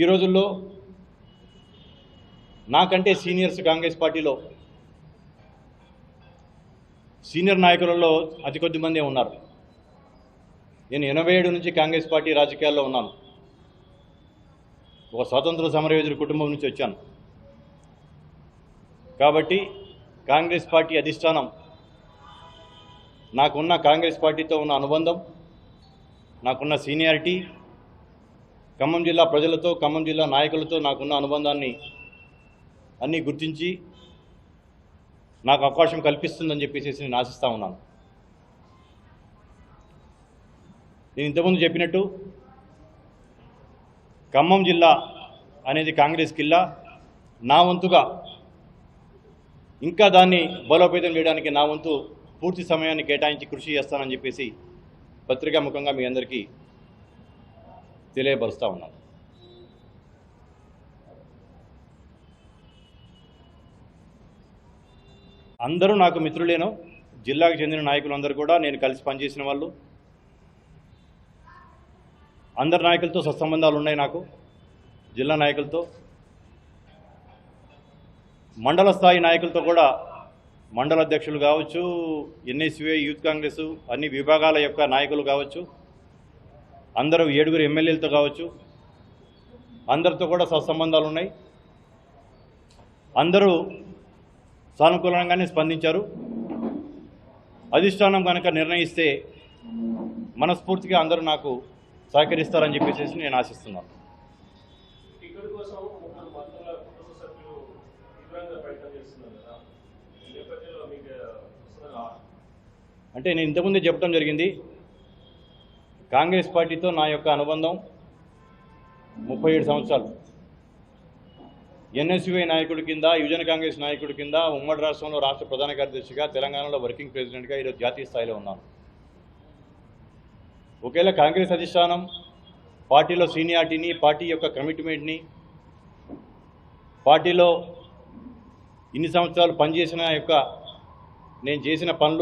ఈ రోజుల్లో నాకంటే సీనియర్స్ కాంగ్రెస్ పార్టీలో సీనియర్ నాయకులలో అతి కొద్ది మందే ఉన్నారు. నేను ఎనభై ఏడు నుంచి కాంగ్రెస్ పార్టీ రాజకీయాల్లో ఉన్నాను. ఒక స్వాతంత్ర సమరయోధుడి కుటుంబం నుంచి వచ్చాను. కాబట్టి కాంగ్రెస్ పార్టీ అధిష్టానం నాకున్న కాంగ్రెస్ పార్టీతో ఉన్న అనుబంధం నాకున్న సీనియారిటీ ఖమ్మం జిల్లా ప్రజలతో ఖమ్మం జిల్లా నాయకులతో నాకున్న అనుబంధాన్ని అన్నీ గుర్తించి నాకు అవకాశం కల్పిస్తుందని చెప్పేసి నేను ఆశిస్తూ ఉన్నాను. నేను ఇంతకుముందు చెప్పినట్టు ఖమ్మం జిల్లా అనేది కాంగ్రెస్ కిల్లా. నా వంతుగా ఇంకా దాన్ని బలోపేతం చేయడానికి నా వంతు పూర్తి సమయాన్ని కేటాయించి కృషి చేస్తానని చెప్పేసి పత్రికా ముఖంగా మీ అందరికీ తెలియపరుస్తూ ఉన్నాను. అందరూ నాకు మిత్రులేను. జిల్లాకు చెందిన నాయకులందరూ కూడా నేను కలిసి పనిచేసిన వాళ్ళు. అందరి నాయకులతో సత్సంబంధాలు ఉన్నాయి నాకు. జిల్లా నాయకులతో. మండల స్థాయి నాయకులతో కూడా మండల అధ్యక్షులు కావచ్చు ఎన్ఎస్యుఏ యూత్ కాంగ్రెస్ అన్ని విభాగాల యొక్క నాయకులు కావచ్చు. అందరూ ఏడుగురు ఎమ్మెల్యేలతో కావచ్చు అందరితో కూడా సత్సంబంధాలు ఉన్నాయి. అందరూ సానుకూలంగానే స్పందించారు. అధిష్టానం కనుక నిర్ణయిస్తే మనస్ఫూర్తిగా అందరూ నాకు సహకరిస్తారని చెప్పేసి నేను ఆశిస్తున్నాను. అంటే నేను ఇంతకుముందే చెప్పడం జరిగింది కాంగ్రెస్ పార్టీతో నా యొక్క అనుబంధం ముప్పై ఏడు సంవత్సరాలు. ఎన్ఎస్యుఐ నాయకుడి కింద యువజన కాంగ్రెస్ నాయకుడి కింద ఉమ్మడి రాష్ట్రంలో రాష్ట్ర ప్రధాన కార్యదర్శిగా తెలంగాణలో వర్కింగ్ ప్రెసిడెంట్గా ఈరోజు జాతీయ స్థాయిలో ఉన్నాను. ఒకవేళ కాంగ్రెస్ అధిష్టానం పార్టీలో సీనియారిటీని పార్టీ యొక్క కమిట్మెంట్ని పార్టీలో ఇన్ని సంవత్సరాలు పనిచేసిన యొక్క నేను చేసిన పనులు